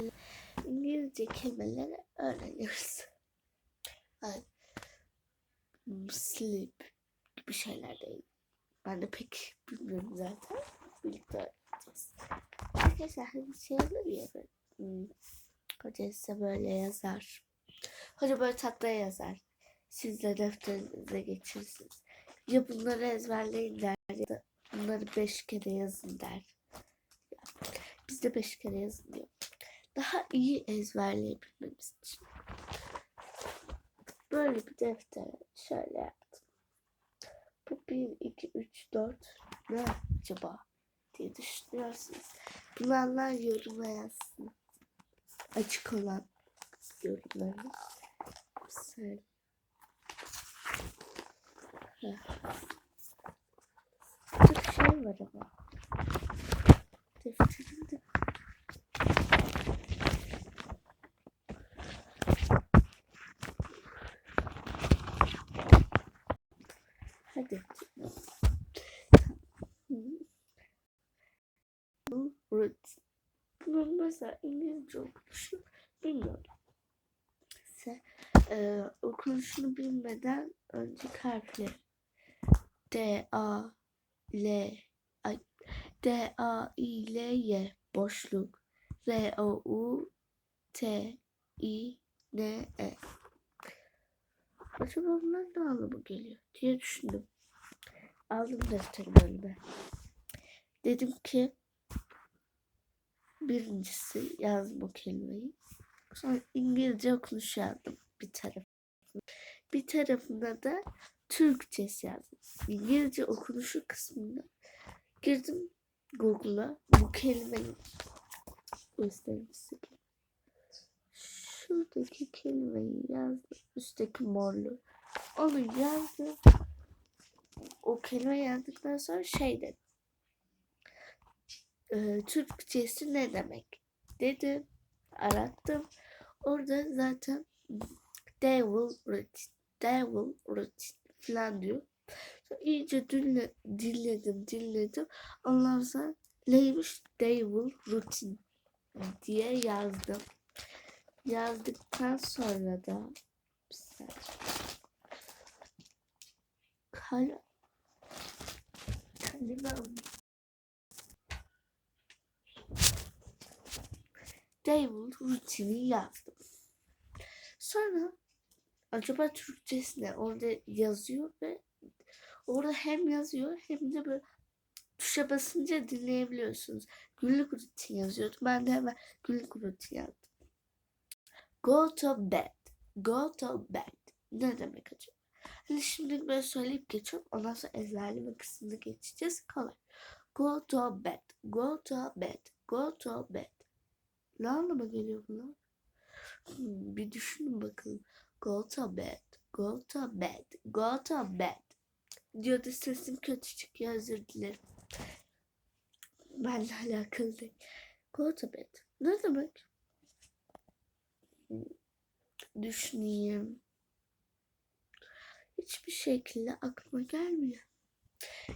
sizlerle İngilizce kelimeleri öğreniyoruz. Yani, sleep gibi şeyler değil. Ben de pek bilmiyorum zaten. Birlikte öğreneceğiz. Arkadaşlar hani şey olur ya böyle. Hmm, size böyle yazar. Hoca böyle tahtaya yazar. Siz de defterinize geçirirsiniz. Ya bunları ezberleyin der ya da bunları beş kere yazın der. Biz de beş kere yazın diyor. Daha iyi ezberleyebilmemiz için. Böyle bir defter şöyle yaptım. Bu 1, 2, 3, 4 ne acaba diye düşünüyorsunuz. Bunlarla yoruma yazsın. Açık olan yorumlarını. Güzel. Bir şey var ama. Defterimde Hadi. Bu rutin. Bunun mesela İngilizce okunuşu bilmiyorum. Ise e, okunuşunu bilmeden önceki harfleri D, A, L, D, A, I, L, Y boşluk R, O, U, T, I, N, E. Acaba bunlar ne anlamı geliyor diye düşündüm. Aldım defterimi önüme. Dedim ki birincisi yazdım o kelimeyi. Sonra İngilizce okunuş yazdım bir tarafına. Bir tarafında da Türkçesi yazdım. İngilizce okunuşu kısmında girdim Google'a bu kelimeyi göstereyim size. Şuradaki kelimeyi yazdım. Üstteki morlu. Onu yazdım. O kelime yazdıktan sonra şey dedim. Ee, Türkçesi ne demek? Dedim. Arattım. Orada zaten devil routine, devil routine falan diyor. Sonra iyice dinle, dinledim, dinledim. Ondan sonra neymiş devil routine diye yazdım. Yazdıktan sonra da. Kal kalemi Devil rutini yazdım. Sonra acaba Türkçesi ne? Orada yazıyor ve orada hem yazıyor hem de böyle tuşa basınca dinleyebiliyorsunuz. Günlük rutin yazıyordu. Ben de hemen günlük rutin yazdım. Go to bed. Go to bed. Ne demek acaba? Hani şimdi böyle söyleyip geçiyorum. Ondan sonra ezberleme kısmına geçeceğiz. Kolay. Go to bed. Go to bed. Go to bed. Ne anlama geliyor bunlar? Bir düşünün bakalım. Go to bed. Go to bed. Go to bed. Diyor da sesim kötü çıkıyor. Özür dilerim. Benle alakalı değil. Go to bed. Ne demek? Düşüneyim. Hiçbir şekilde aklıma gelmiyor.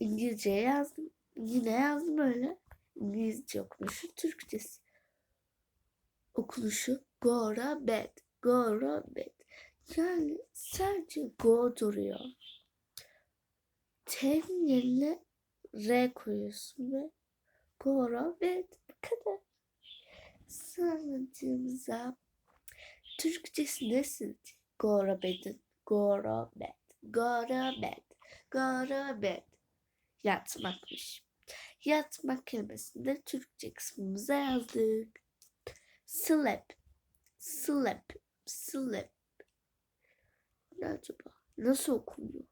İngilizce yazdım. Yine yazdım öyle. İngilizce okunuşu, Türkçesi. Okunuşu go to bed. Go to bed. Yani sadece go duruyor. T'nin yerine R koyuyorsun ve go to bed. Bu kadar. Sanatımıza Türkçesi nasıl? Go to bed'in. Go to bed. Go to bed. Go to bed. Yatmakmış. Yatmak kelimesini de Türkçe kısmımıza yazdık. Sleep. Sleep. Sleep. Ne acaba? Nasıl okunuyor?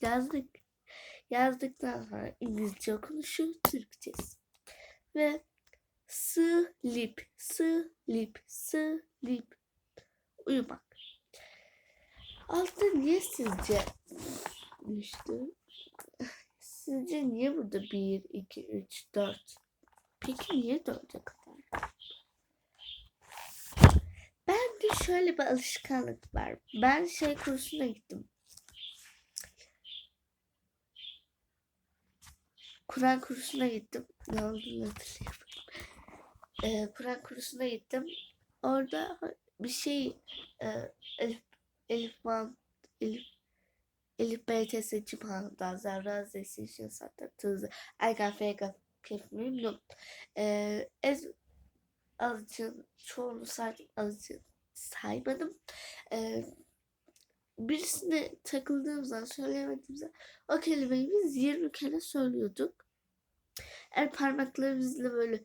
Yazdık. Yazdıktan sonra İngilizce okunuşu Türkçesi. Ve sleep, sleep, sleep. Uyumak. Altta niye sizce düştü? Sizce niye burada 1, 2, 3, 4? Peki niye 4'e kadar? De şöyle bir alışkanlık var. Ben şey kursuna gittim. Kur'an kursuna gittim. Ne olduğunu hatırlayamadım. e, Kur'an kursuna gittim. Orada bir şey e, Elif Elif Man Elif Elif BTS Cihan'dan Zerra Zesi Şensat'ta Tızı Ergen Fega Kef Memnun e, Ez Azıcın çoğunu saydım azıcın saymadım. E, birisine takıldığım zaman söyleyemediğim zaman o kelimeyi biz 20 kere söylüyorduk. El parmaklarımızla böyle,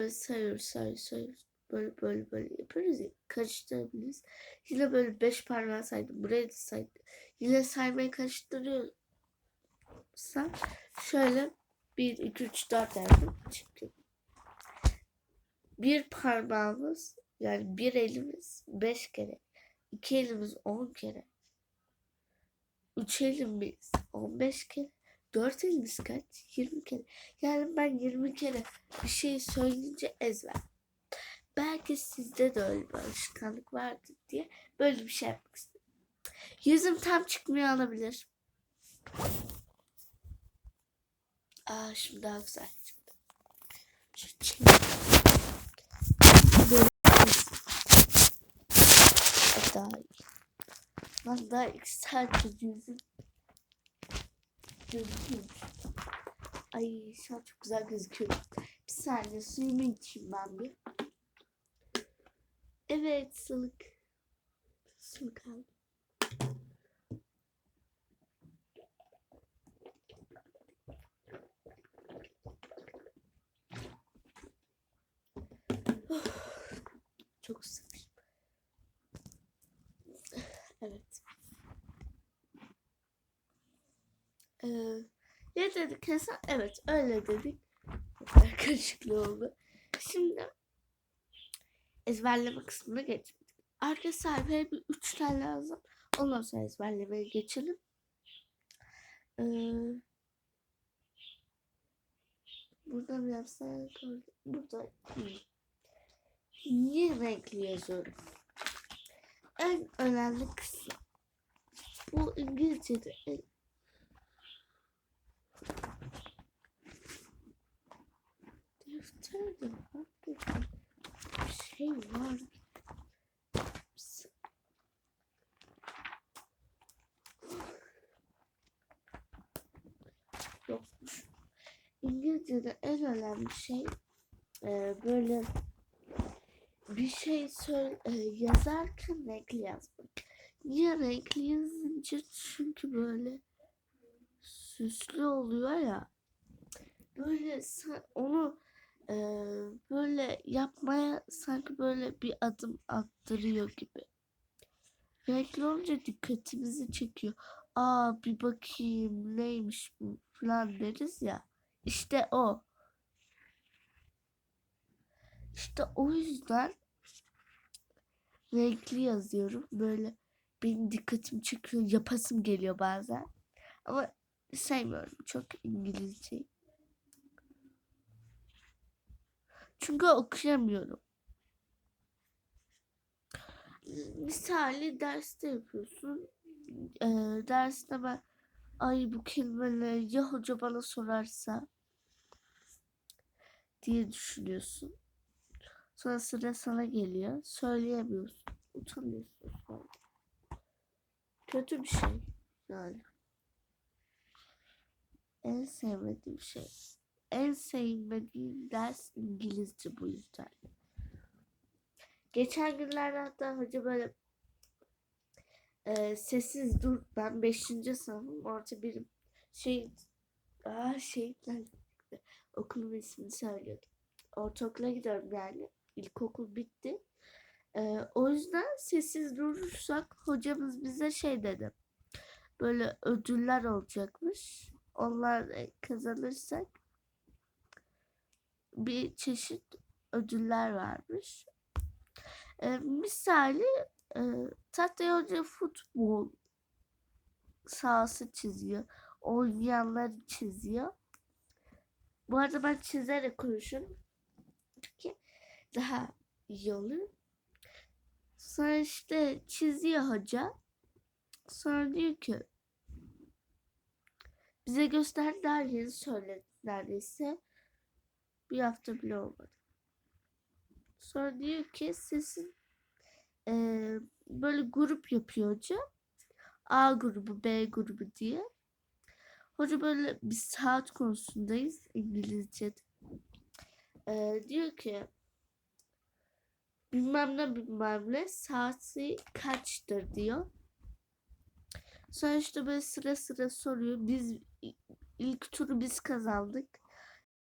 böyle sayıyoruz, sayıyoruz, sayıyoruz. Böyle böyle böyle yapıyoruz ya. Karıştırabiliriz. Yine böyle beş parmağı saydım. Burayı da saydım. Yine saymayı karıştırıyorsam şöyle 1, 2, 3, 4 derdim. Çünkü bir parmağımız yani bir elimiz beş kere. iki elimiz on kere. Üç elimiz on beş kere. Dört elimiz kaç? Yirmi kere. Yani ben yirmi kere bir şey söyleyince ezber. Belki sizde de öyle bir alışkanlık vardır diye böyle bir şey yapmak istedim. Yüzüm tam çıkmıyor olabilir. Aa şimdi daha güzel çıktı. Şu Böyle daha iyi. Lan daha iki yüzüm gözüküyor. Ay şu an çok güzel gözüküyor. Bir saniye suyumu içeyim ben bir. Evet sılık. Sılık aldım. Çok sıkıştım. Evet. Ee, ne dedik Hasan? Evet öyle dedik. Karışıklığı oldu. Şimdi ezberleme kısmına geçmedik. Arka sayfaya bir üç tane lazım. Ondan sonra ezberlemeye geçelim. Ee, burada mı? Orada- Burada. Niye renkli yazıyorum? En önemli kısım. Bu İngilizce'de en Defterde hakikaten bir şey var. Yokmuş. İngilizce'de en önemli şey e, böyle bir şey söyle, e, yazarken renkli yazmak. Niye renkli yazınca? Çünkü böyle süslü oluyor ya. Böyle sa- onu e, böyle yapmaya sanki böyle bir adım attırıyor gibi. Renkli olunca dikkatimizi çekiyor. Aa bir bakayım neymiş bu falan deriz ya. İşte o. İşte o yüzden renkli yazıyorum. Böyle benim dikkatimi çekiyor. Yapasım geliyor bazen. Ama sevmiyorum çok İngilizce. Çünkü okuyamıyorum. Misali derste yapıyorsun. Ee, derste ben ay bu kelimeleri ya hoca bana sorarsa diye düşünüyorsun. Sonra sıra sana geliyor. Söyleyemiyorsun. Utanıyorsun. Kötü bir şey yani. En sevmediğim şey. En sevmediğim ders İngilizce bu yüzden. Geçen günlerde hatta hoca böyle e, sessiz dur ben 5. sınıfım orta birim şey aa şey okulun ismini söylüyordum. Ortaokula gidiyorum yani. İlkokul bitti. Ee, o yüzden sessiz durursak hocamız bize şey dedi. Böyle ödüller olacakmış. Onlar kazanırsak bir çeşit ödüller varmış. Ee, misali e, Tahtaya Hoca futbol sahası çiziyor. Oynayanları çiziyor. Bu arada ben çizerek konuşurum. Çünkü daha iyi olur. Sonra işte çiziyor hoca. Sonra diyor ki bize gösterdi daha yeni söyledi neredeyse. Bir hafta bile olmadı. Sonra diyor ki sizin eee, böyle grup yapıyor hoca. A grubu, B grubu diye. Hoca böyle bir saat konusundayız İngilizce'de. Eee, diyor ki bilmem ne bilmem ne saati kaçtır diyor. Sonra işte böyle sıra sıra soruyor. Biz ilk turu biz kazandık.